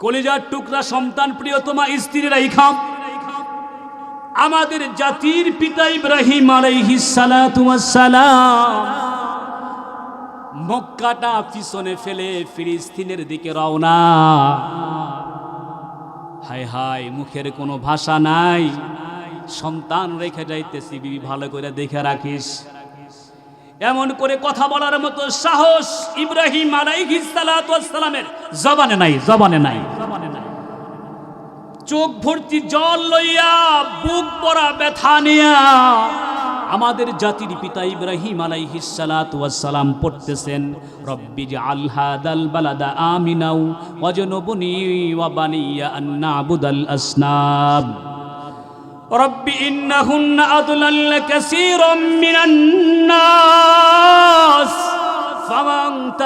কলিজার টুকরা সন্তান প্রিয়তমা স্ত্রীর রাইখাম আমাদের জাতির পিতা ইব্রাহিম সালাম মক্কাটা পিছনে ফেলে ফিলিস্তিনের দিকে রওনা। হায় হায়, মুখের কোনো ভাষা নাই। সন্তান রেখে যাইতেছি, বিবি ভালো করে দেখে রাখিস। এমন করে কথা বলার মতো সাহস ইব্রাহিম আলাইসালামের জবানে নাই জবানে নাই। চোখ ভর্তি জল লইয়া, বুক পরা ব্যথা নিয়া আমাদের জাতির পিতা ইব্রাহিম আলাইহিসালাম পড়তেছেন, রব্বি আল্হাদাল বালাদা আমিনাউ অজনবনি ওয়াবানিয়া আন্না আবুদাল আসনাব। রব্বি মিনান্না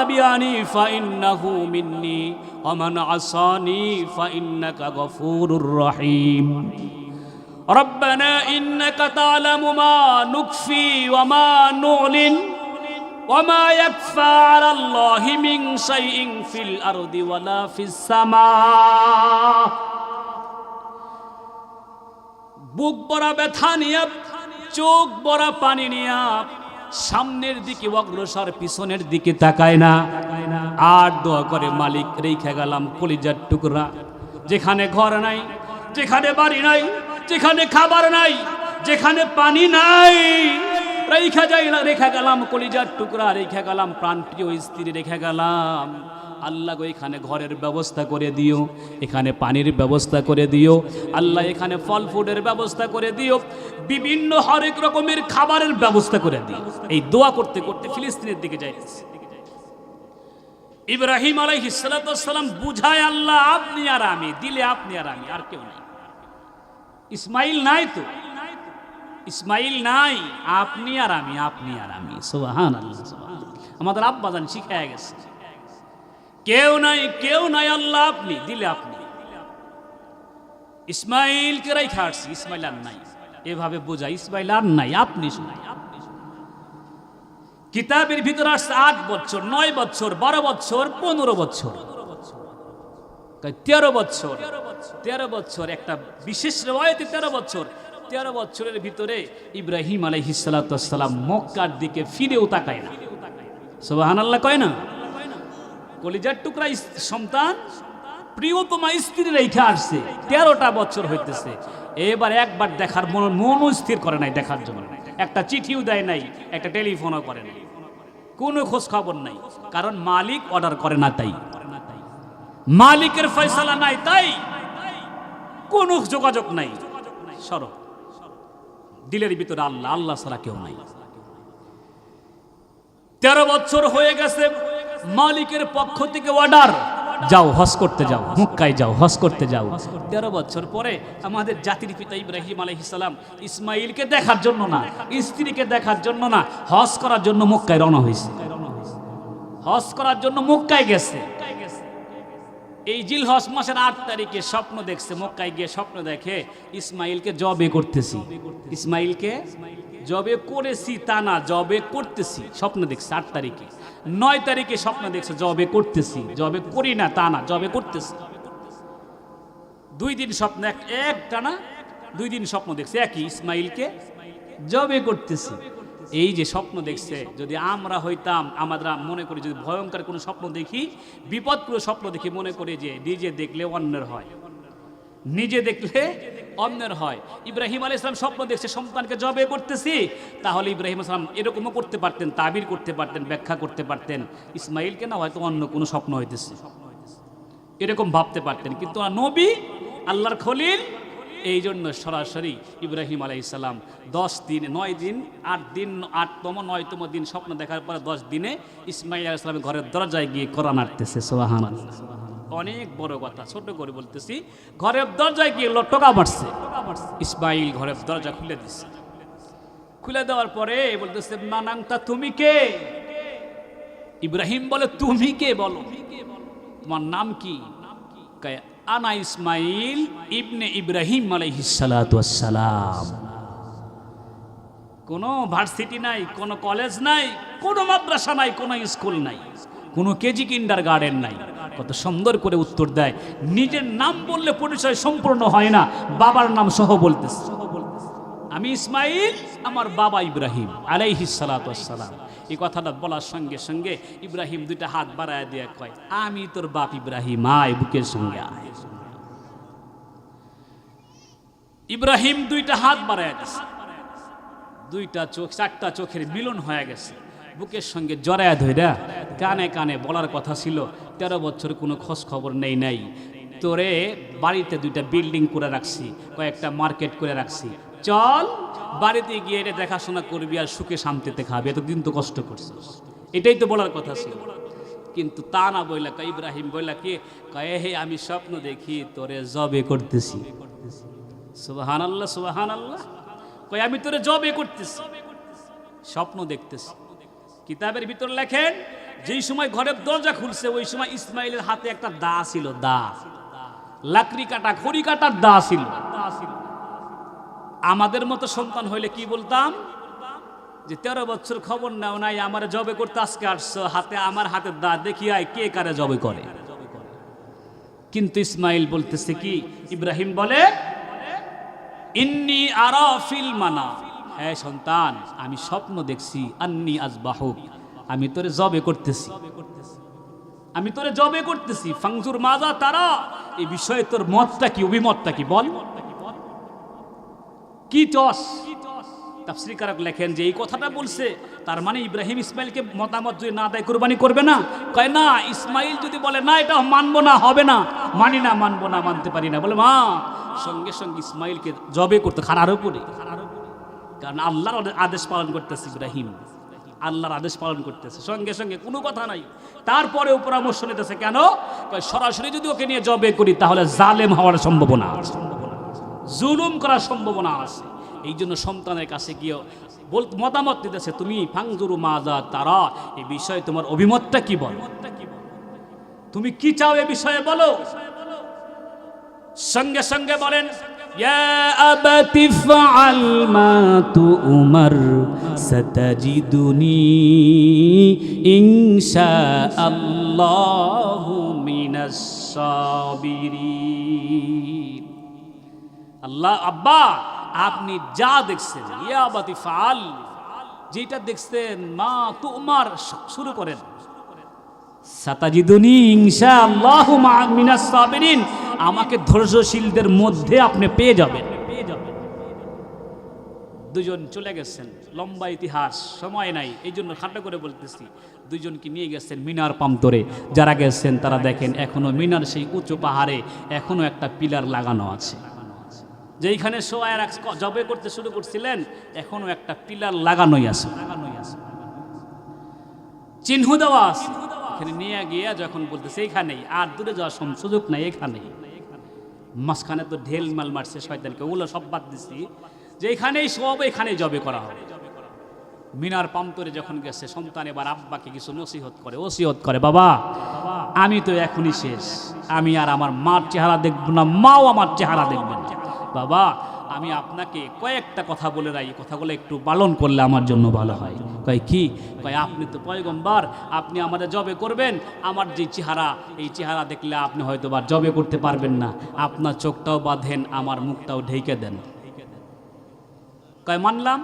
فمن تبعني فإنه مني ومن عصاني فإنك غفور رحيم ربنا إنك تعلم ما نكفي وما نعلن وما يكفى على الله من شيء في الأرض ولا في السماء বুক বড়া ব্যথা নিয়ে চোখ বড়া পানি নিয়ে সামনের দিকে অগ্রসর, পিছনের দিকে তাকায় না। আর দোয়া করে মালিক, রেখে গেলাম কলিজার টুকরা। যেখানে ঘর নাই, যেখানে বাড়ি নাই, যেখানে খাবার নাই, যেখানে পানি নাই, রেখা যাই না, রেখা গেলাম কলিজার টুকরা, রেখে গেলাম প্রাণপ্রিয় স্ত্রী, রেখে গেলাম। আল্লাহ গো, এখানে ঘরের ব্যবস্থা করে দিও, এখানে পানির ব্যবস্থা করে দিও, আল্লাহ এখানে ফল ফুডের ব্যবস্থা করে দিও, বিভিন্ন হরেক রকমের খাবারের ব্যবস্থা করে দিও। এই দোয়া করতে করতে ফিলিস্তিনের দিকে যাইতেছে ইব্রাহিম আলাইহিস সালাম বুঝায়, আল্লাহ, আপনি আর আমি, দিলে আপনি আর আমি, আর কেউ নাই। ইসমাইল নাই তো? ইসমাইল নাই, আপনি আর আমি, আপনি আর আমি সোহান আল্লাহ আমাদের আব্বাজান শিখায় গেছে। কেউ নাই কেউ নাই আল্লাহ আপনি, দিলে আপনি। ইসমাইল কে রাই খাটছি ইসমাইল আর নাই। এভাবে বোঝা ইসমাইল আর নাই, আপনি শুনাই কিতাবের ভিতরে আসছে আট বছর নয় বছর বারো বছর পনেরো বছর তেরো বছর তেরো বছর একটা বিশেষ রেওয়ায়তে তেরো বছর তেরো বছরের ভিতরে ইব্রাহিম আলহিসাল্লাম মক্কার দিকে ফিরেও তাকায় না। সোবাহান আল্লাহ কয় না? কলিজার টুকরা সন্তান প্রিয়তমা স্ত্রী রেখে আসছে। তেরোটা বছর হইতেছে। এবার একবার দেখার মন মনও স্থির করে নাই দেখার জন্য। একটা চিঠিও দেয় নাই, একটা টেলিফোনও করে নাই। কোনো খোঁজ খবর নাই, কারণ মালিক অর্ডার করে না তাই। মালিকের ফয়সালা নাই তাই কোনো যোগাযোগ নাই। সর। দিলের ভিতরে আল্লাহ আল্লাহ ছাড়া কেউ নাই। তেরো বছর হয়ে গেছে মালিকের পক্ষ থেকে অর্ডার যাও হস করতে যাও মুক্কায় যাও হস করতে যাও। তেরো বছর পরে আমাদের জাতির পিতা ইব্রাহিম আলহিসাম ইসমাইলকে দেখার জন্য না স্ত্রীকে দেখার জন্য না হস করার জন্য মুক্কায় রওনা হয়েছে। হস করার জন্য মুক্কায় গেছে। এই জিল হজ মাসের আট তারিখে স্বপ্ন দেখছে, মক্কায় গিয়ে স্বপ্ন দেখে ইসমাইলকে জবে করতেছি। ইসমাইলকে জবে করেছি তা না, জবে করতেছি, স্বপ্ন দেখছে আট তারিখে। নয় তারিখে স্বপ্ন দেখছে, জবে করতেছি, জবে করি না তা না, জবে করতেছি। দুই দিন স্বপ্ন এক একটা না দুই দিন স্বপ্ন দেখছে একই ইসমাইলকে জবে করতেছি। এই যে স্বপ্ন দেখছে, যদি আমরা হইতাম আমরা মনে করি যদি ভয়ঙ্কর কোনো স্বপ্ন দেখি বিপদগুলো স্বপ্ন দেখি মনে করি যে নিজে দেখলে অন্যের হয়। নিজে দেখলে অন্যের হয়। ইব্রাহিম আলী ইসলাম স্বপ্ন দেখছে, সন্তানকে জবে করতেছি, তাহলে ইব্রাহিম আসলাম এরকমও করতে পারতেন, তাবির করতে পারতেন, ব্যাখ্যা করতে পারতেন। ইসমাইলকে না হয়তো অন্য কোনো স্বপ্ন হইতেছে। এরকম ভাবতে পারতেন। কিন্তু নবী, আল্লাহর খলিল এই জন্য সরাসরি ইব্রাহিম আলাইসাল্লাম দশ দিন, নয় দিন, আট দিন, আটতম, নয়তম দিন স্বপ্ন দেখার পরে দশ দিনে ইসমাইল আলাইসালামের ঘরের দরজায় গিয়ে কোরআন আটতেছে সোহান অনেক বড় কথা, ছোট করে বলতেছি, ঘরের দরজায় গিয়ে টোকা মারছে। ইসমাইল ঘরের দরজা খুলে দিচ্ছে খুলে দেওয়ার পরে বলতেছে নানাংতা তুমি কে? ইব্রাহিম বলে, তুমি কে বলো? তোমার নাম কি? আনা ইসমাইল ইবনে ইব্রাহিম আলাইহিসালাম কোনো ভার্সিটি নাই, কোনো কলেজ নাই, কোনো মাদ্রাসা নাই, কোন স্কুল নাই, কোন কেজি কিন্ডার গার্ডেন নাই। কত সুন্দর করে উত্তর দেয়। নিজের নাম বললে পরিচয় সম্পূর্ণ হয় না, বাবার নাম সহ বলতেছে। আমি ইসমাইল, আমার বাবা ইব্রাহিম, আলাইহি সালাম এই কথাটা বলার সঙ্গে সঙ্গে ইব্রাহিম দুইটা হাত বাড়ায় দিয়ে কয়, আমি তোর বাপ ইব্রাহিম, আয় বুকের সঙ্গে ইব্রাহিম দুইটা হাত বাড়ায় গেছে দুইটা চোখ, চারটা চোখের মিলন হয়ে গেছে। বুকের সঙ্গে জড়ায় ধইরা কানে কানে বলার কথা ছিল, তেরো বছর কোনো খোঁজ খবর নেই নাই। তোরে বাড়িতে দুইটা বিল্ডিং করে রাখছি, কয়েকটা মার্কেট করে রাখছি চল, বাড়িতে গিয়ে এটা দেখাশোনা করবি আর সুখে শান্তিতে খাবি। এতদিন তো কষ্ট করছিস। এটাই তো বলার কথা ছিল। কিন্তু তা না বইলা কয় ইব্রাহিম বইলা কে, কয়ে হে, আমি স্বপ্ন দেখি, তোরে জবে করতেছি। সুবাহান আল্লাহ সুবাহান আল্লাহ কই আমি তোরে জবে করতেছি, স্বপ্ন দেখতেছি। কিতাবের ভিতর লেখেন, যেই সময় ঘরের দরজা খুলছে, ওই সময় ইসমাইলের হাতে একটা দা ছিল, দা। লাকড়ি কাটা, খড়ি কাটার দা ছিল দা ছিল। আমাদের মতো সন্তান হইলে কি বলতাম? যে তেরো বছর খবর নাও নাই, আমার জবে করতে আজকে আসছো, হাতে আমার হাতের দা দেখি আয় কে কারে জবে করে। কিন্তু ইসমাইল বলতেছে কি, ইব্রাহিম বলে, ইন্নি আরা ফিল মানা। হ্যাঁ সন্তান, আমি স্বপ্ন দেখছি, আন্নি আজ আজবাহুক আমি তোরে জবে করতেছি। আমি তোরে জবে করতেছি। ফাংজুর মাজা তারা এই বিষয়ে তোর মতটা কি, অভিমতটা কি, বল। কি টস? তাফসিরকারক লেখেন যে এই কথাটা বলছে, তার মানে ইব্রাহিম ইসমাইলকে মতামত যদি না দেয় কোরবানি করবে না? কয়, না, ইসমাইল যদি বলে, না, এটা মানবো না, হবে না। মানি না, মানবো না, মানতে পারি না। বলে, মা, সঙ্গে সঙ্গে ইসমাইলকে জবে করতে খারার উপরে কারণ আল্লাহর আদেশ পালন করতেছে ইব্রাহিম। আল্লাহর আদেশ পালন করতেছে। সঙ্গে সঙ্গে কোনো কথা নাই। তারপরেও পরামর্শ নিতেছে, কেন? সরাসরি যদি ওকে নিয়ে জবে করি, তাহলে জালেম হওয়ার সম্ভাবনা আছে। জুলুম করার সম্ভাবনা আছে। এই জন্য সন্তানের কাছে গিয়ে বল মতামত দিতেছে, তুমি ফাংজুরু মাজা তারা এই বিষয়ে তোমার অভিমতটা কি বল? তুমি কি চাও এ বিষয়ে বলো? সঙ্গে সঙ্গে বলেন আল্লাহ আল্লাহ, আব্বা, আপনি যা দেখছেন ইয়া বাতি ফাল যেটা দেখছেন, মা তোমার শুরু করেন। সাতাজিদুনি ইনশা আল্লাহ মিনাস সাবিরিন, আমাকে ধৈর্যশীলদের মধ্যে আপনি পেয়ে যাবেন। পেয়ে যাবেন দুজন চলে গেছেন, লম্বা ইতিহাস, সময় নাই এই জন্য খাটো করে বলতেছি দুইজনকে নিয়ে গেছেন মিনার পাম্পতরে যারা গেছেন, তারা দেখেন এখনও মিনার সেই উঁচু পাহাড়ে এখনও একটা পিলার লাগানো আছে। যেইখানে সোয়ার জবে করতে শুরু করছিলেন, এখনও একটা পিলার লাগানোই আছে। লাগানোই আছে চিহ্ন দেওয়া আছে। এখানে নিয়ে গিয়ে যখন বলতেছে, এইখানেই। আর দূরে যাওয়ার সুযোগ নাই, এখানেই। মাঝখানে তো ঢেল মাল মারছে শয়তানকে, ওগুলো সব বাদ দিচ্ছি যে এখানেই সব, এখানেই জবে করা হবে। মিনার পান্তরে যখন গেছে, সন্তান এবার আব্বাকে কিছু নসিহত করে, ওসিহত করে, বাবা, আমি তো এখনই শেষ। আমি আর আমার মার চেহারা দেখব না, মাও আমার চেহারা দেখবেন না। বাবা, আমি আপনাকে কয়েকটা কথা বলে রাই কথাগুলো একটু পালন করলে আমার জন্য ভালো হয়। কয় কি? কয়, আপনি তো পয়গম্বার, আপনি আমাদের জবে করবেন, আমার যে চেহারা, এই চেহারা দেখলে আপনি হয়তো বা জবে করতে পারবেন না। আপনার চোখটাও বাঁধেন, আমার মুখটাও ঢেকে দেন। কয়, মানলাম?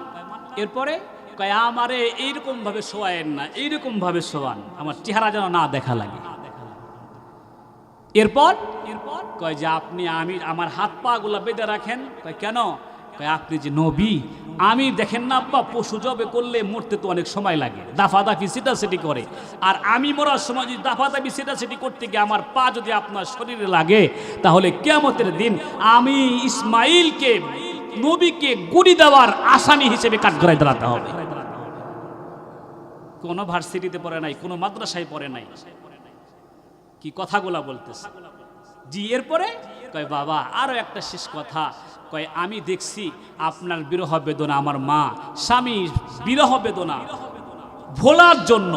এরপরে, কয়, আমারে এইরকমভাবে শোয়ায়েন না, এইরকমভাবে শোয়ান, আমার চেহারা যেন না দেখা লাগে। এরপর? এরপর কয় যে আপনি, আমি আমার হাত পা গুলা বেঁধে রাখেন। কয় কেন? কয় আপনি যে নবী, আমি দেখেন না আব্বা, পশু জবে করলে মরতে তো অনেক সময় লাগে। দাফা দাফি সেটা করে। আর আমি মরার সময় যদি দাফা দাফি সেটা সেটি করতে গিয়ে আমার পা যদি আপনার শরীরে লাগে, তাহলে কেমতের দিন আমি ইসমাইলকে, নবীকে গুড়ি দেওয়ার আসামি হিসেবে কাঠগড়ায় দাঁড়াতে হবে। কোনো ভার্সিটিতে পড়ে নাই, কোনো মাদ্রাসায় পড়ে নাই। কি কথাগুলা বলতেছে। জি, এরপরে কয়, বাবা আরও একটা শেষ কথা। কয়, আমি দেখছি আপনার বিরহ বেদনা আমার মা স্বামী বিরহ বেদনা ভোলার জন্য।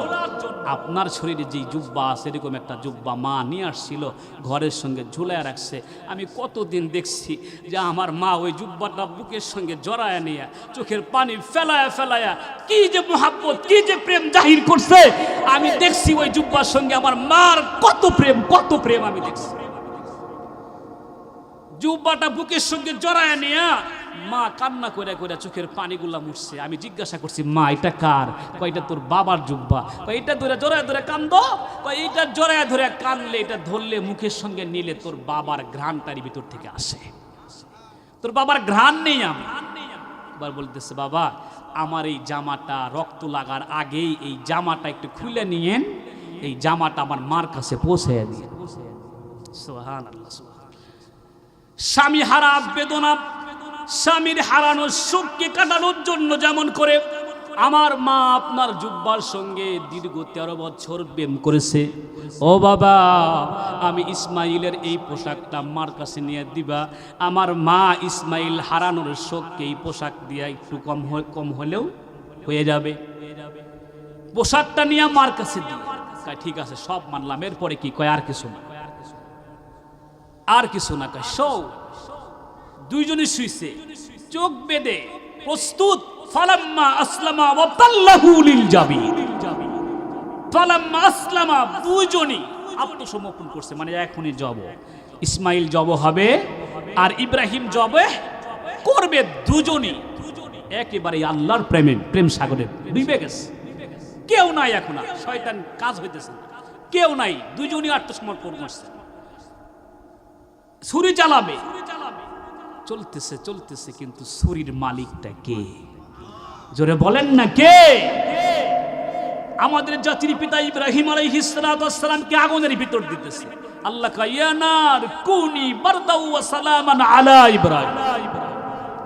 আপনার শরীরে যেই জুব্বা আছে, এরকম একটা জুব্বা মা নিয়ে আসছিল, ঘরের সঙ্গে ঝুলায় রাখছে। আমি কতদিন দেখছি যে আমার মা ওই জুব্বাটা বুকের সঙ্গে জড়ায় নিয়ে, চোখের পানি ফেলায়া ফেলায়া কি যে মোহাব্বত, কি যে প্রেম জাহির করছে। আমি দেখছি ওই জুব্বার সঙ্গে আমার মার কত প্রেম কত প্রেম আমি দেখছি। জুব্বাটা বুকের সঙ্গে জড়ায় নিয়ে মা কান্না করে করে চোখের পানিগুলা মুছছে আমি জিজ্ঞাসা করছি, মা, এটা কার? কয়টা তোর বাবার জুব্বা। এটা ধরে জড়ায় ধরে কান্দ। এইটা জড়ায় ধরে কানলে, এটা ধরলে মুখের সঙ্গে নিলে তোর বাবার ঘ্রাণটারি ভিতর থেকে আসে। তোর বাবার ঘ্রাণ নেই আমি। এবার বলতেছে, বাবা, আমার এই জামাটা রক্ত লাগার আগেই এই জামাটা একটু খুলে নিয়েন। এই জামাটা আমার মার কাছে পৌঁছে দিয়ে আল্লাহ। স্বামী হারা, বেদনা স্বামীর হারানোর সুখকে কাটানোর জন্য যেমন করে আমার মা আপনার জুব্বার সঙ্গে দীর্ঘ তেরো বছর প্রেম করেছে। ও বাবা আমি ইসমাইলের এই পোশাকটা মার কাছে নিয়ে দিবা। আমার মা ইসমাইল হারানোর শোককে এই পোশাক দিয়া একটু কম কম হলেও হয়ে যাবে। পোশাকটা নিয়ে মার কাছে কয়, ঠিক আছে সব মানলাম। এরপরে কি? কয় আর কিছু না। আর কিছু না। কয় শো দুইজনে শুইছে। চোখ বেঁধে প্রস্তুত, ফালাম্মা আসলামা ওয়া তাল্লাহু লিল জাবির ফালাম্মা আসলামা দুইজনই আত্মসমর্পণ করছে মানে এখনই জব। ইসমাইল জব হবে আর ইব্রাহিম জবে করবে দুজনই। একেবারে আল্লাহর প্রেমে, প্রেম সাগরে ডুবে গেছে। কেউ নাই এখন আর, শয়তান কাজ হইতেছে না। কেউ নাই দুজনই আত্মসমর্পণ করছে। ছুরি চালাবে চলতেছে চলতেছে কিন্তু ছুরির মালিকটা কে? জোরে বলেন না কে? আমাদের জাতির পিতা ইব্রাহিম আলাইহিসসালামকে আগুনের ভিতর দিতেছে। আল্লাহ কায়ানার কুনি বারদাউ ওয়া সালামান আলা ইব্রাহিম।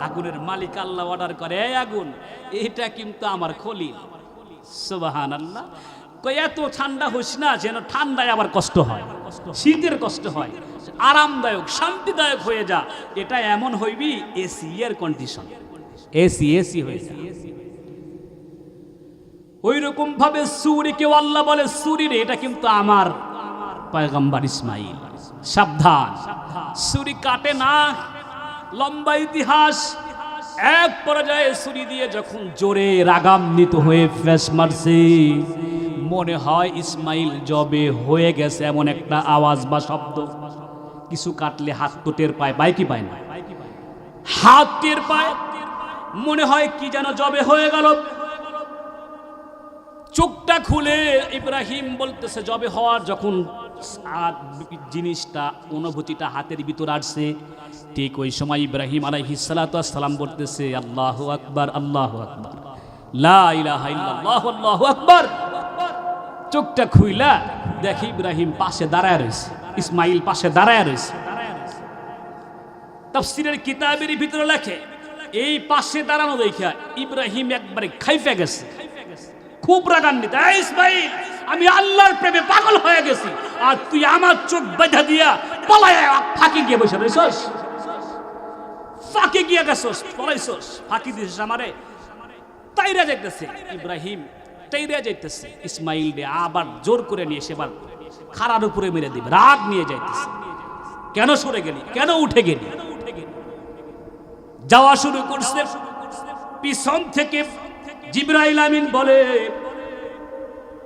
আগুনের মালিক আল্লাহ অর্ডার করে, এই আগুন, এটা কিন্তু আমার খলিল। সুবহানাল্লাহ। কই এত ঠান্ডা হইস না যেন ঠান্ডায় আবার কষ্ট হয়, শীতের কষ্ট হয়। আরামদায়ক শান্তিদায়ক হয়ে যা। এটা এমন হইবি এসি এর কন্ডিশন এসি এসি হয়ে যা। ওই রকম ভাবে সুরিকে আল্লাহ বলে সুরি রে এটা কিন্তু আমার পয়গম্বর ইসমাইল। সাবধান। সুরি কাটে না। লম্বা ইতিহাস। এক পর্যায়ে সুরি দিয়ে যখন জোরে রাগান্বিত হয়ে ফ্রেশ মারছে মনে হয় ইসমাইল জবে হয়ে গেছে এমন একটা আওয়াজ বা শব্দ। কিছু কাটলে হাত তো টের পায় পায় কি পায় না? হাত টের পায়, মনে হয় কি যেন জবে হয়ে গেল। চোখটা খুলে ইব্রাহিম বলতেছে, জবে হওয়ার যখন জিনিসটা, অনুভূতিটা হাতের ভিতর আসছে, ঠিক ওই সময় ইব্রাহিম আলাইহিস সালাম বলতেছে, আল্লাহ আকবার আল্লাহ আকবার আকবার। চোখটা খুইলা দেখি ইব্রাহিম পাশে দাঁড়ায় রয়েছে। ইসমাইল পাশে দাঁড়ায় রয়েছে। তাফসিরের কিতাবের ভিতরে লেখে, এই পাশে দাঁড়ানো দেখা ইব্রাহিম একবারে খাইফে গেছে। খুব রাগান্বিত ইসমাইল, আমি আল্লাহর প্রেমে পাগল হয়ে গেছি। আর তুই আমার চোখ বেঁধা দিয়া পলায় ফাঁকি গিয়ে বসে রয়েছস ফাঁকে গিয়ে গেছস, পলাইছস, ফাঁকি দিছিস আমারে। তাইরা যাইতেছে, ইব্রাহিম তাইরা যাইতেছে। ইসমাইল রে আবার জোর করে নিয়ে সেবার খারার উপরে মেরে দিবে রাগ নিয়ে যাইতেছে কেন সরে গেলি কেন উঠে গেলি যাওয়া শুরু করছে পিছন থেকে জিব্রাইল আমিন বলে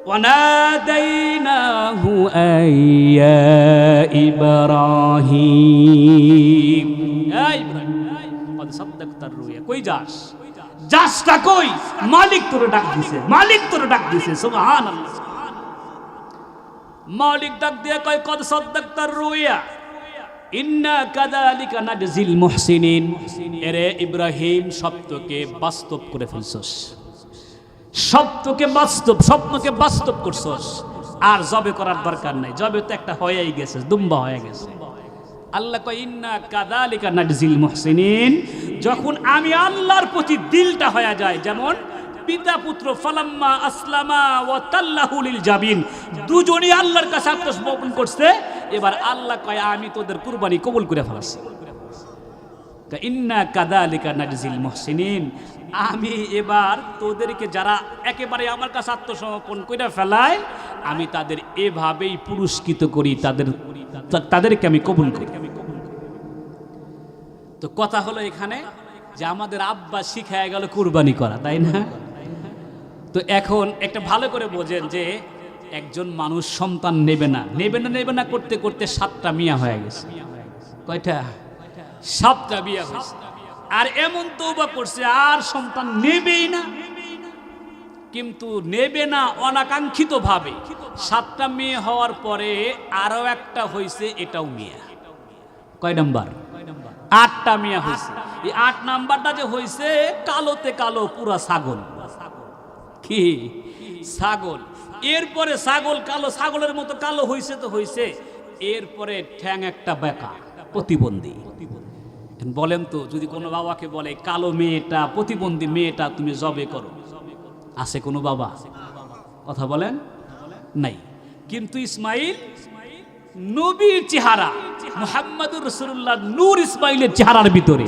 وناديناه أي يا إبراهيم يا إبراهيم قد صدقت الرؤيا কই যাস যাসটা কই মালিক তোরে ডাক দিছে মালিক তোরে ডাক দিছে সুবহানাল্লাহ মালিক ডাক দিয়ে কয়, কদ সাদ্দাক্তার রুইয়া কাদালিকা এরে ইব্রাহিম বাস্তব করে বাস্তব বাস্তব আর করার দরকার নাই। তো একটা হয়েই গেছে, দুম্বা হয়ে গেছে। আল্লাহ কয়, ইন্না কাদালিকা নাজজিল মুহসিনিন। যখন আমি আল্লাহর প্রতি দিলটা হয়ে যায়, যেমন পিতা পুত্র ফালাম্মা আসলামা ও তাল্লাহুলিল জাবিন। দুজনই আল্লাহর কাছে আত্মসমর্পণ করছে। এবার আল্লাহ কয়, আমি তোদের কুরবানি কবুল করে ফেলাছি। ইন্না কাদালিকা নাজিল মহসিনিন। আমি এবার তোদেরকে যারা একেবারে আমার কাছে আত্মসমর্পণ করে ফেলায়, আমি তাদের এভাবেই পুরস্কৃত করি, তাদের তাদেরকে আমি কবুল করি। তো কথা হলো এখানে যে আমাদের আব্বা শিখায় গেল কুরবানি করা, তাই না? তো এখন একটা ভালো করে বোঝেন যে একজন মানুষ সন্তান নেবে না। নেবে না নেবে না করতে করতে সাতটা মিয়া হয়ে গেছে। কয়টা? সাতটা বিয়া হয়েছে। আর এমন তৌবা করছে, আর সন্তান নেবেই না। কিন্তু নেবে না অনাকাঙ্ক্ষিত ভাবে সাতটা মেয়ে হওয়ার পরে আরও একটা হয়েছে এটাও মিয়া। কয় নাম্বার? আটটা মিয়া হয়েছে এই আট নাম্বারটা যে হয়েছে কালোতে কালো পুরা ছাগল। কি ছাগল। এরপরে ছাগল কালো, ছাগলের মতো কালো হয়েছে তো হয়েছে এরপরে ঠ্যাং একটা বেকা প্রতিবন্ধী। বলেন তো, যদি কোনো বাবাকে বলে, কালো মেয়েটা, প্রতিবন্ধী মেয়েটা, তুমি জবে করো। আছে কোনো বাবা? কথা বলেন? নাই। কিন্তু ইসমাইল নবীর চেহারা। মুহাম্মাদুর রসুল্লাহ নূর ইসমাইলের চেহারার ভিতরে।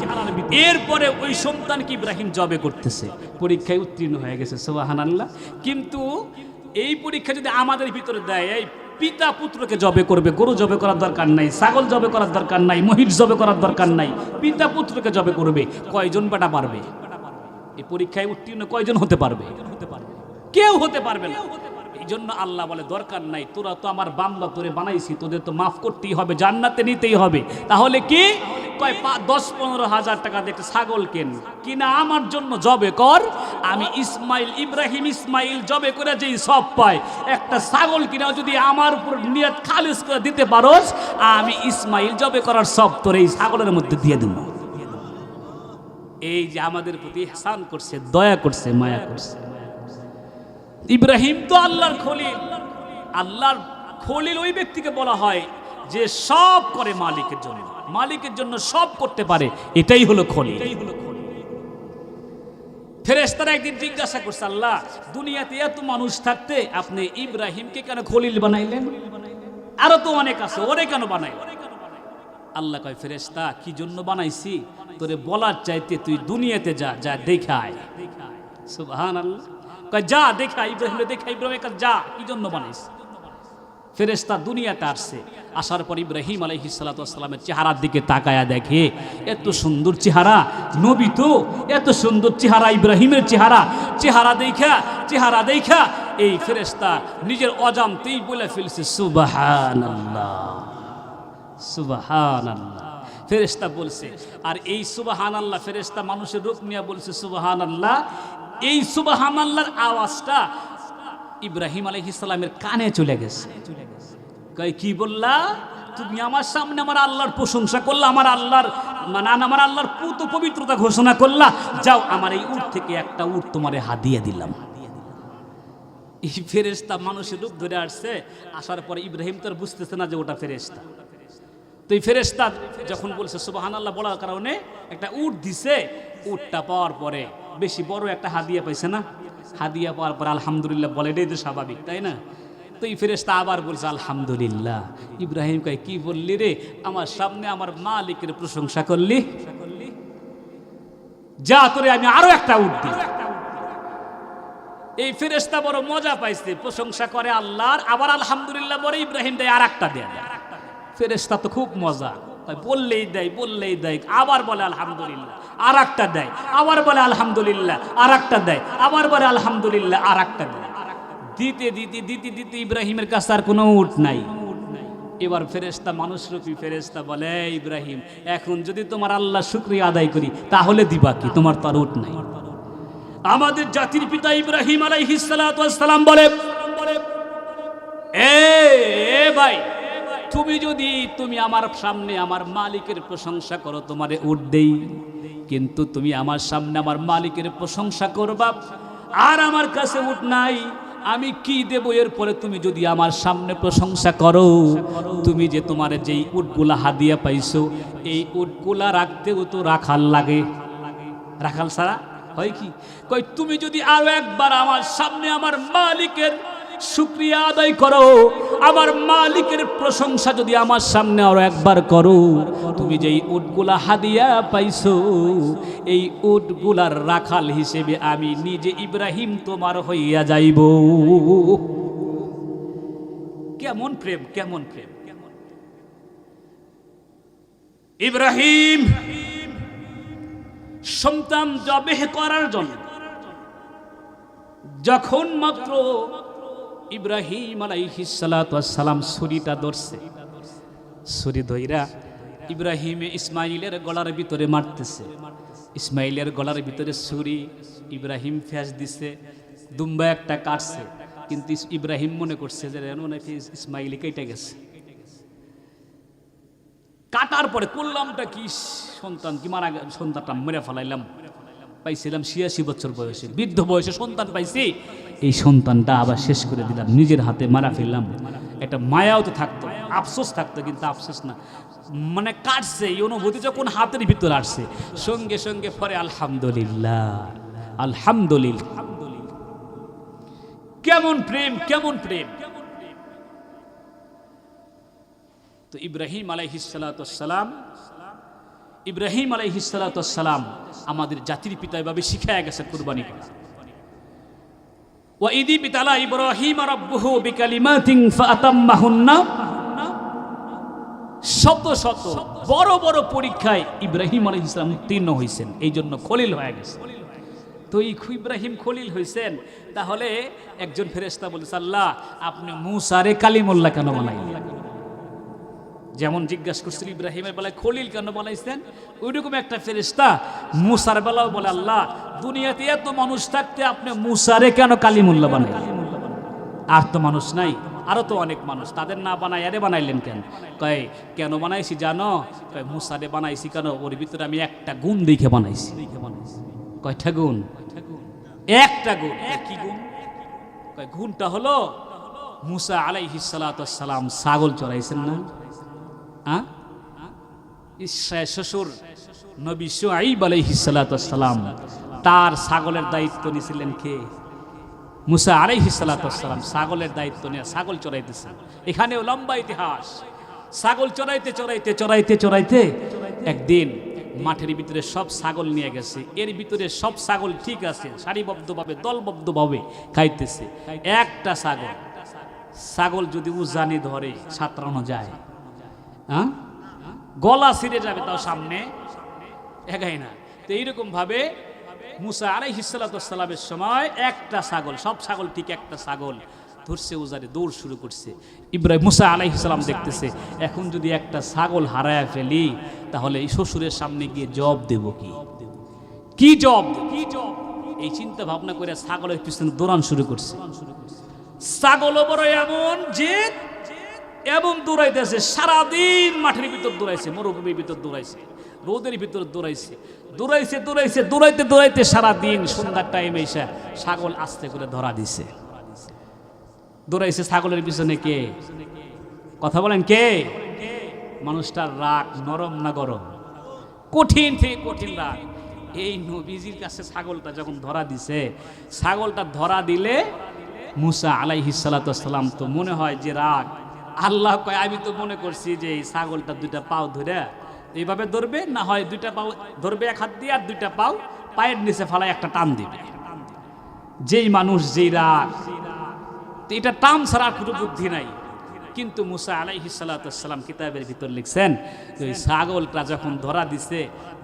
এরপরে ওই সন্তানকে ইব্রাহিম জবে করতেছে? পরীক্ষায় উত্তীর্ণ হয়ে গেছে আল্লাহ কিন্তু এই পরীক্ষা যদি আমাদের ভিতরে দেয়, এই পিতা পুত্রকে জবে করবে, গরু জবে করার দরকার নাই, ছাগল জবে করার দরকার নাই, মহিষ জবে করার দরকার নাই, পিতা পুত্রকে জবে করবে, কয়জন বেটা পারবে? এই পরীক্ষায় উত্তীর্ণ কয়জন হতে পারবে? কেউ হতে পারবে না। জন্য আল্লাহ বলে, দরকার নাই, তোরা তো আমার বান্দা, তোরে বানাইছি, তোদের তো মাফ করতেই হবে, জান্নাতে নিতেই হবে। তাহলে কি? কয় দশ পনেরো হাজার টাকা দিয়ে ছাগল কেন? কিনা আমার জন্য জবে কর। আমি ইসমাইল, ইব্রাহিম ইসমাইল জবে করে যেই সব পায় একটা ছাগল কিনা যদি আমার উপর নিয়ত খালিজ করে দিতে পারোস, আমি ইসমাইল জবে করার সব তোর এই ছাগলের মধ্যে দিয়ে দেবো। এই যে আমাদের প্রতি হাসান করছে, দয়া করছে, মায়া করছে। ইব্রাহিম তো আল্লাহর খলিল। আল্লাহর খলিল ওই ব্যক্তিকে বলা হয় যে সব করে মালিকের জন্য। মালিকের জন্য সব করতে পারে এটাই হলো খলিল। ফেরেস্তারা একদিন জিজ্ঞাসা করছে আল্লাহ দুনিয়াতে এত মানুষ থাকতে আপনি ইব্রাহিমকে কেন খলিল বানাইলেন? আরও তো অনেক আছে ওরে কেন বানাইলেন? আল্লাহ কয় ফেরেস্তা কি জন্য বানাইছি? তোরে বলার চাইতে তুই দুনিয়াতে যা যা দেখায়। সুবহান আল্লাহ কয় যা দেখা ইব্রাহিম দেখা ইব্রাহিম কয়, যা কি জন্য বানাইছি ফেরেস্তা দুনিয়াতে আসছে আসার পর ইব্রাহিম আলহি সালাতামের চেহারার দিকে তাকায়া দেখে এত সুন্দর চেহারা নবী তো এত সুন্দর চেহারা ইব্রাহিমের চেহারা চেহারা দেখা চেহারা দেখা এই ফেরেস্তা নিজের অজান্তেই বলে ফেলছে সুবাহান আল্লাহ সুবাহান আল্লাহ ফেরেস্তা বলছে আর এই সুবাহান আল্লাহ ফেরেস্তা মানুষের রূপ নিয়ে বলছে সুবাহান আল্লাহ এই সুবাহান আল্লাহর আওয়াজটা ইব্রাহিম আলহিসাল্লামের কানে চলে গেছে। কি বললা? তুমি আমার সামনে আমার আল্লাহর প্রশংসা করলা, আমার আল্লাহর মানে আমার আল্লাহর পুত পবিত্রতা ঘোষণা করলা। যাও, আমার এই উট থেকে একটা উট তোমারে হাদিয়ে দিলাম। এই ফেরেস্তা মানুষের রূপ ধরে আসছে, আসার পরে ইব্রাহিম তো বুঝতেছে না যে ওটা ফেরেস্তা তো এই ফেরেস্তা যখন বলছে সুবাহান আল্লাহ বলার কারণে একটা উট দিছে, উটটা পাওয়ার পরে বেশি বড় একটা হাদিয়া পাইছে না? হাদিয়া পাওয়ার পরে আলহামদুলিল্লাহ বলে, এটাই তো স্বাভাবিক, তাই না? তো এই ফেরেস্তা আবার বলছে, আলহামদুলিল্লাহ। ইব্রাহিম কয়, কি বললি রে? আমার সামনে আমার মালিকের প্রশংসা করলি? যা তোরে আমি আরও একটা উট দিই। এই ফেরেস্তা বড় মজা পাইছে, প্রশংসা করে আল্লাহর, আবার আলহামদুলিল্লাহ বলে ইব্রাহিম দেয় আর একটা দেয়। ফেরেস্তা তো খুব মজা। বললেই দেয় বললেই দেয়, আবার বলে আলহামদুলিল্লাহ আর একটা দেয়, আবার বলে আলহামদুলিল্লাহ আর একটা দেয়, আবার বলে আলহামদুলিল্লাহ আর একটা দেয়। দিতে দিতে দিতে দিতে ইব্রাহিমের কাছে আর কোনো উঠ নাই। এবার ফেরেস্তা মানুষরূপী ফেরেস্তা বলে ইব্রাহিম, এখন যদি তোমার আল্লাহ শুক্রিয়া আদায় করি, তাহলে দিবা কি? তোমার তার উঠ নাই। আমাদের জাতির পিতা ইব্রাহিম আলাইহিস সালাম বলে এ ভাই তুমি যদি তুমি আমার সামনে আমার মালিকের প্রশংসা করো, তোমারে উঠ দেই। কিন্তু তুমি আমার সামনে আমার মালিকের প্রশংসা করবা, আর আমার কাছে উঠ নাই, আমি কি দেব? এরপরে তুমি যদি আমার সামনে প্রশংসা করো, তুমি যে তোমার যেই উটগুলা হাদিয়া পাইছো, এই উটগুলা রাখতেও তো রাখাল লাগে। রাখাল ছাড়া হয় কি? কই, তুমি যদি আরও একবার আমার সামনে আমার মালিকের শুক্রিয়া আদায় করো আমার মালিকের প্রশংসা যদি আমার সামনে আরও একবার করো, তুমি যেই উটগুলা হাদিয়া পাইছো, এই উটগুলার রাখাল হিসেবে আমি নিজে ইব্রাহিম তোমার হইয়া যাইব। কেমন প্রেম কেমন প্রেম ইব্রাহিম, সন্তান জবেহ করার জন্য, যখন মাত্র ইব্রাহিম আলাইহিসালাম ছুরিটা ধরছে। ছুরি ধইরা ইব্রাহিম ইসমাইলের গলার ভিতরে মারতেছে। ইসমাইলের গলার ভিতরে ছুরি, ইব্রাহিম ফ্যাস দিছে, দুম্বা একটা কাটছে। কিন্তু ইব্রাহিম মনে করছে যে রেনু নাকি ইসমাইলি কেটে গেছে। কাটার পরে করলামটা কি? সন্তান কি মারা সন্তানটা মেরে ফেলাইলাম। পাইছিলাম ছিয়াশি বছর বয়সে, বৃদ্ধ বয়সে সন্তান পাইছি। এই সন্তানটা আবার শেষ করে দিলাম, নিজের হাতে মারা ফেললাম। একটা মায়াও তো থাকতো, আফসোস থাকতো, কিন্তু আফসোস না। মানে কাটছে, এই অনুভূতি যখন হাতের ভিতর আসছে। সঙ্গে সঙ্গে পরে আলহামদুলিল্লাহ আলহামদুলিল্লাহ। কেমন প্রেম কেমন প্রেম। তো ইব্রাহিম আলাইহিসালাম ইব্রাহিম আলাইহিসালাম আমাদের জাতির পিতা এভাবে শিখায় গেছে কুরবানি করা। পিতালা বড় বড় পরীক্ষায় উত্তীর্ণ হয়েছেন এই জন্য খলিল হয়ে তো ইব্রাহিম খলিল হয়েছেন তাহলে একজন ফেরেশতা বলেছে আল্লাহ, আপনি মুসারে কালিমুল্লাহ কেন বানাইলেন? যেমন জিজ্ঞাসা করছিল ইব্রাহিমের বেলায় খলিল কেন বানাইছেন? ওইরকম একটা ফেরিস্তা মুসার বেলাও বলে, আল্লাহ, দুনিয়াতে এত মানুষ থাকতে আপনি মুসারে কেন কালিমুল্লাহ বানাইলেন? আর তো মানুষ নাই, আরও তো অনেক মানুষ। তাদের না বানাই আরে বানাইলেন কেন? কয়, কেন বানাইছি জানো? কয়, মুসারে বানাইছি কেন? ওর ভিতরে আমি একটা গুণ দেখে বানাইছি। কয়টা গুণ? একটা গুণ। কি গুণ? কয়, গুণটা হলো মুসা আলাইহিস সালাম ছাগল চড়াইছেন না? ইসরা শ্বশুর, নবী শুআইব আলাইহিসসালাম তার ছাগলের দায়িত্ব নিয়েছিলেন কে? মুসা আলাইহিসসালাম ছাগলের দায়িত্ব নিয়ে ছাগল চড়াইতেছে। এখানেও লম্বা ইতিহাস। ছাগল চড়াইতে চড়াইতে চড়াইতে চড়াইতে একদিন মাঠের ভিতরে সব ছাগল নিয়ে গেছে। এর ভিতরে সব ছাগল ঠিক আছে, সারিবদ্ধভাবে, দলবদ্ধভাবে খাইতেছে। একটা ছাগল ছাগল যদি উজানি ধরে, সাঁতরানো যায়। হ্যাঁ? গলা ছিঁড়ে যাবে তাও সামনে। একাই না। তো এইরকম ভাবে মুসা আলাই হিসালামের সময় একটা ছাগল, সব ছাগল ঠিক একটা ছাগল ধরছে, উজারে দৌড় শুরু করছে। ইব্রাহিম, মুসা আলাই হিসালাম দেখতেছে, এখন যদি একটা ছাগল হারায় ফেলি, তাহলে এই শ্বশুরের সামনে গিয়ে জব দেব কি? কি জব কি জব এই চিন্তা ভাবনা করে ছাগলের পিছনে দৌড়ান শুরু করছে। ছাগল বড় এমন যে এমন দৌড়াইতেছে, সারাদিন মাঠের ভিতর দৌড়াইছে, মরুভূমির ভিতর দৌড়াইছে, রোদের ভিতর দৌড়াইছে দৌড়াইছে দৌড়াইছে, দৌড়াইতে দৌড়াইতে সারাদিন সন্ধ্যার টাইমে এসে ছাগল আস্তে করে ধরা দিছে। দৌড়াইছে ছাগলের পিছনে কে? কথা বলেন কে? মানুষটার রাগ নরম না গরম? কঠিন থেকে কঠিন রাগ। এই নবীজির কাছে ছাগলটা যখন ধরা দিছে, ছাগলটা ধরা দিলে মুসা আলাইহিসালাম তো মনে হয় যে রাগ আল্লাহ কয়, আমি তো মনে করছি যে এই ছাগলটা দুইটা পাও ধরে এইভাবে ধরবে, না হয় দুইটা পাও ধরবে এক হাত দিয়ে আর দুইটা পাও পায়ের নিচে ফালায় একটা টান দিবে। যেই মানুষ, যেই রাগ এটা টান ছাড়া কোনো বুদ্ধি নাই। কিন্তু মুসা আলাইহি সালাম কিতাবের ভিতর লিখছেন ওই ছাগলটা যখন ধরা দিছে,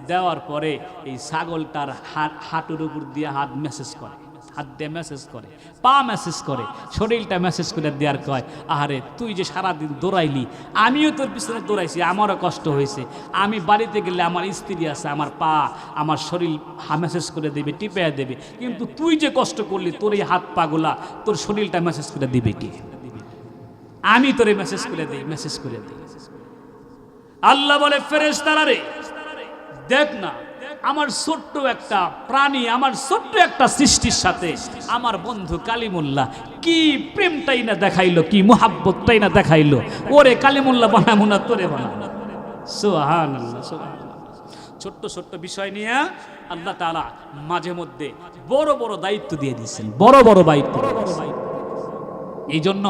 দেওয়ার পরে এই ছাগলটার হাত, হাঁটুর উপর দিয়ে হাত মেসেজ করে। হাত দিয়ে মেসেজ করে, পা মেসেজ করে, শরীরটা মেসেজ করে দেওয়ার কয়, আহারে তুই যে সারাদিন দৌড়াইলি, আমিও তোর পিছনে দৌড়াইছি, আমারও কষ্ট হয়েছে। আমি বাড়িতে গেলে আমার স্ত্রী আছে, আমার পা, আমার শরীর হা মেসেজ করে দেবে টিপে দেবে। কিন্তু তুই যে কষ্ট করলি, তোর এই হাত পাগুলা তোর শরীরটা মেসেজ করে দিবে কি? আমি তোরে মেসেজ করে দিই মেসেজ করে দিই। আল্লাহ বলে ফেরেস তারা রে, দেখ না আমার ছোট্ট একটা প্রাণী, আমার ছোট্ট একটা সৃষ্টির সাথে, আমার বন্ধু কালিমুল্লাহ কি প্রেমটাই না দেখাইলো, কি মোহাব্বতটাই না দেখাইলো। ওরে কালিমুল্লাহ বানাবো না তোরে বানাবো সোহান ছোট্ট ছোট্ট বিষয় নিয়ে আল্লাহ তাআলা মাঝে মধ্যে বড় বড় দায়িত্ব দিয়ে দিয়েছেন। বড় বড় দায়িত্ব দিয়ে এই জন্য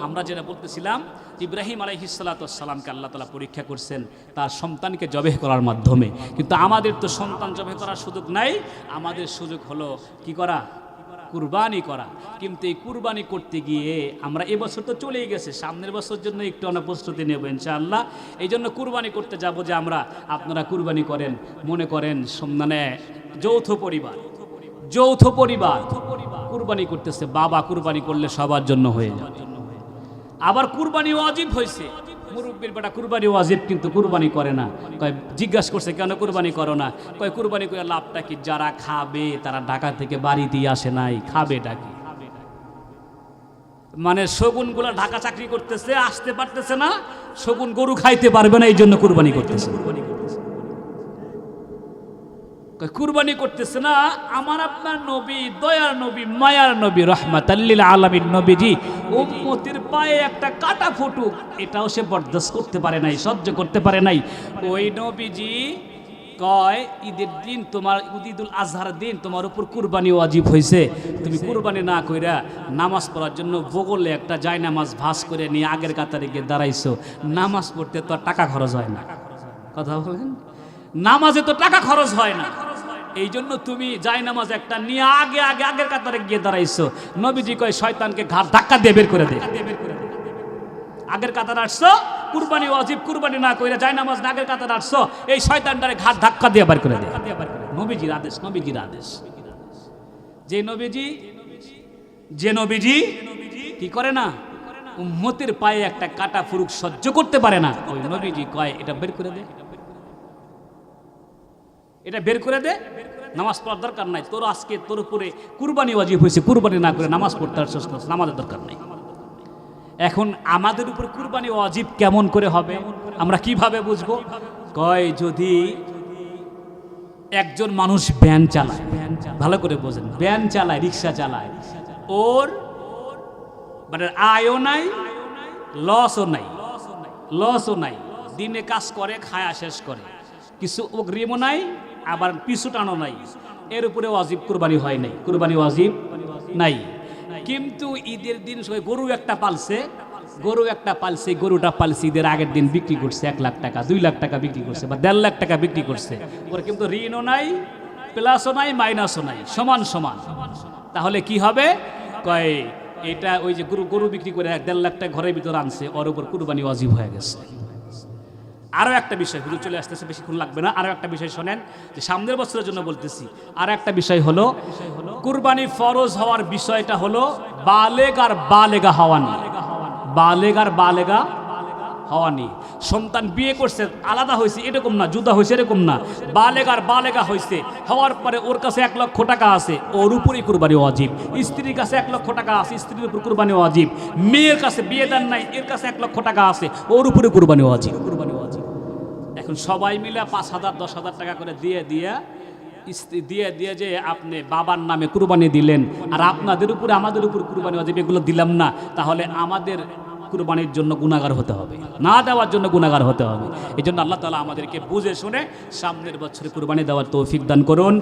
আমরা যেটা বলতেছিলাম, ইব্রাহিম আলাইহিসালাতামকে আল্লাহ তালা পরীক্ষা করছেন তার সন্তানকে জবেহ করার মাধ্যমে। কিন্তু আমাদের তো সন্তান জবেহ করার সুযোগ নাই, আমাদের সুযোগ হলো কি করা? কুরবানি করা। কিন্তু এই কুরবানি করতে গিয়ে আমরা এবছর তো চলেই গেছে, সামনের বছর জন্য একটু আমরা প্রস্তুতি নেব ইনশাআল্লাহ। এই জন্য কুরবানি করতে যাব যে আমরা, আপনারা কুরবানি করেন, মনে করেন সম- মানে যৌথ পরিবার যৌথ পরিবার কুরবানি করতেছে, বাবা কুরবানি করলে সবার জন্য হয়ে যায় আবার কুরবানি ওয়াজিব হয়েছে মুরব্বীর বেটা কুরবানি ওয়াজিব কিন্তু কুরবানি করে না। কয়, জিজ্ঞাসা করছে, কেন কুরবানি করো না? কয়, কুরবানি করে লাভটা কি? যারা খাবে, তারা ঢাকা থেকে বাড়ি দিয়ে আসে নাই। খাবে ডাকি মানে শগুনগুলো ঢাকা চাকরি করতেছে, আসতে পারতেছে না, শগুন গরু খাইতে পারবে না এই জন্য কুরবানি করতেছে। কয় কুরবানি করতেছে না আমার আপনার নবী দয়ার নবী মায়ার নবী রহমাত আল্লিল আলমীর নবীজি উম্মতির পায়ে একটা কাটা ফুটুক এটাও সে বরদাস্ত করতে পারে নাই সহ্য করতে পারে নাই। ওই নবীজি কয় ঈদের দিন তোমার ঈদুল আজহার দিন তোমার উপর কুরবানি ওয়াজিব হয়েছে তুমি কুরবানি না কইরা নামাজ পড়ার জন্য বগলে একটা জায় নামাজ ভাস করে নিয়ে আগের কাতারে গিয়ে দাঁড়াইছো নামাজ পড়তে তো আর টাকা খরচ হয় না। কথা বলেন? নামাজে তো টাকা খরচ হয় না। এই জন্য তুমি যাই নামাজ একটা নিয়ে আগে আগে, আগের কাতারে গিয়ে দাঁড়াইছো। নবীজি কয়, শয়তানকে ঘাট ধাক্কা দিয়ে বের করে দে। আগের কাতার আসছো, কুরবানি ওয়াজিব কুরবানি না কইরা যাই নামাজ না আগের কাতার আসছো, এই শয়তানটারে ঘাট ধাক্কা দিয়ে বের করে দে। নবীজির আদেশ নবীজির আদেশ। যে নবীজি যে নবীজি কি করে না, উম্মতের পায়ে একটা কাটা ফুরুক সহ্য করতে পারে না। ওই নবীজি কয়, এটা বের করে দে। এটা বের করে দে। নামাজ পড়ার দরকার নাই। তোর আজকে তোর উপরে কুরবানি ওয়াজিব হয়েছে। কুরবানি না করে নামাজ পড়তে আসছিস নামাজের দরকার নাই। এখন আমাদের উপর কুরবানি ওয়াজিব কেমন করে হবে, আমরা কীভাবে বুঝব? কয়, যদি একজন মানুষ ভ্যান চালায়, ভালো করে বোঝেন, ভ্যান চালায়, রিক্সা চালায়, ওর মানে আয়ও নাই, লসও নাই লসও নাই, দিনে কাজ করে, খায়া শেষ করে, কিছু অগ্রিমও নাই আবার পিছু টানো নাই। এর উপরে ওয়াজিব কুরবানি হয় নাই। কুরবানি ওয়াজিব নাই। কিন্তু ঈদের দিন সবাই গরু একটা পালছে। গরু একটা পালছে, গরুটা পালছে, ঈদের আগের দিন বিক্রি করছে, এক লাখ টাকা, দুই লাখ টাকা বিক্রি করছে বা দেড় লাখ টাকা বিক্রি করছে। ওর কিন্তু ঋণও নাই, প্লাসও নাই, মাইনাসও নাই, সমান সমান। তাহলে কি হবে? কয়, এটা ওই যে গরু গরু বিক্রি করে এক দেড় লাখ টাকা ঘরের ভিতর আনছে, ওর উপর কুরবানি অজীব হয়ে গেছে। আরও একটা বিষয়, হুজুর চলে আসতেছে, বেশিক্ষণ লাগবে না। আরও একটা বিষয় শোনেন, যে সামনের বছরের জন্য বলতেছি, আর একটা বিষয় হলো, কুরবানি ফরজ হওয়ার বিষয়টা হলো বালেগ আর বালেগা হওয়ানি বালেগ আর বালেগা হওয়ানি সন্তান বিয়ে করছে, আলাদা হয়েছে, এরকম না জুদা হয়েছে, এরকম না। বালেগ আর বালেগা হয়েছে, হওয়ার পরে ওর কাছে এক লক্ষ টাকা আছে, ওর উপরেই কুরবানি অজীব স্ত্রীর কাছে এক লক্ষ টাকা আছে, স্ত্রীর উপর কুরবানি অজীব মেয়ের কাছে বিয়ে দেন নাই, এর কাছে এক লক্ষ টাকা আছে, ওর উপরে কুরবানি অজীব কুরবানি এখন সবাই মিলে পাঁচ হাজার, দশ হাজার টাকা করে দিয়ে দিয়ে দিয়ে দিয়ে যে আপনি বাবার নামে কুরবানি দিলেন। আর আপনাদের উপরে, আমাদের উপর কুরবানি অজীব এগুলো দিলাম না। তাহলে আমাদের কুরবানির জন্য গুণাগার হতে হবে। না দেওয়ার জন্য গুণাগার হতে হবে। এই জন্য আল্লাহ তালা আমাদেরকে বুঝে শুনে সামনের বছরে কুরবানি দেওয়ার তৌফিক দান করুন।